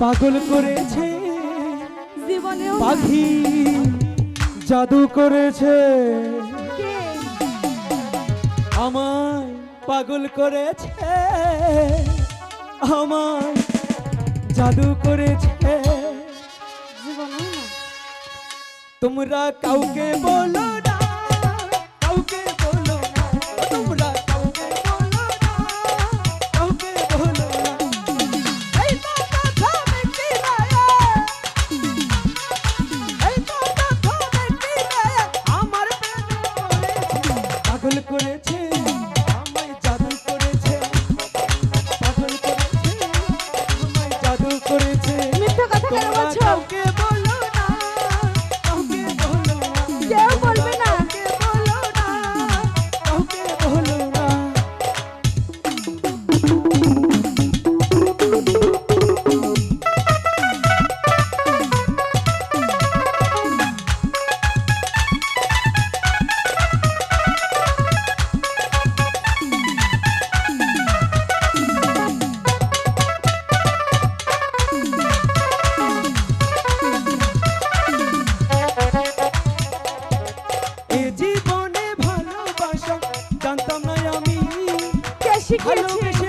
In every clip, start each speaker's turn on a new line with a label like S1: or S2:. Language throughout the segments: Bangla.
S1: পাগল করেছে। পাখি জাদু করেছে। আমার পাগল করেছে। আমার জাদু করেছে। তোমরা কাউকে বলো না। জানতাম না আমি।
S2: কে শিখিয়েছে?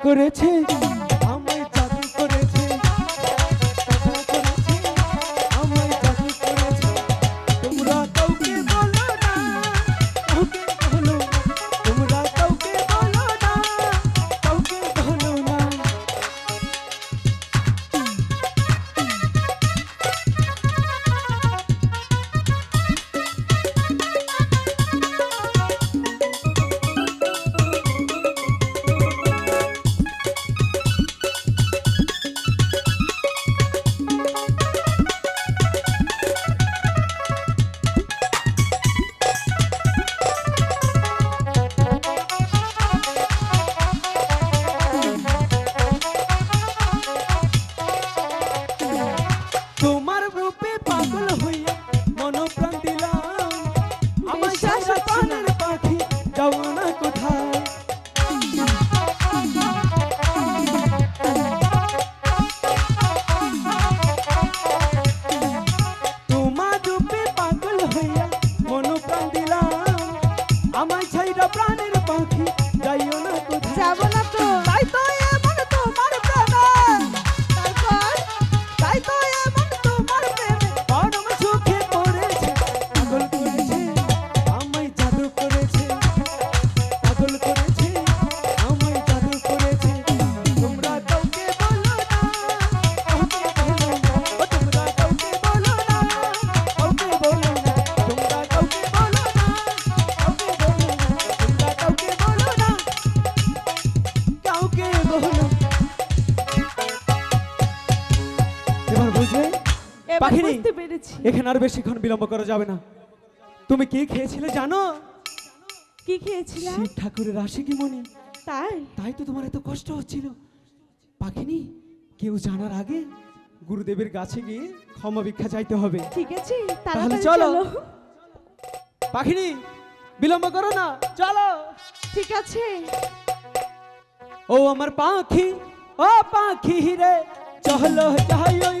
S1: করেছে পালাম আমায় ছাইরা প্রাণের পাখি যাইও না তো।
S2: যাব না তো।
S1: বুঝলে? পাখিনি এখানে আর বেশিক্ষণ বিলম্ব করা যাবে না। তুমি কি খেয়েছিলে জানো?
S2: কি খেয়েছিলে?
S1: শিব ঠাকুরের রাশি কি মনে
S2: তাই?
S1: তাই তো তোমার এত কষ্ট হচ্ছিল। পাখিনি কেউ জানার আগে গুরুদেবের কাছে গিয়ে ক্ষমা ভিক্ষা চাইতে হবে।
S2: ঠিক আছে
S1: তাহলে চলো। পাখিনি বিলম্ব করো না চলো।
S2: ঠিক আছে।
S1: ও আমার পাখি ও পাখি রে চলো যাই ওই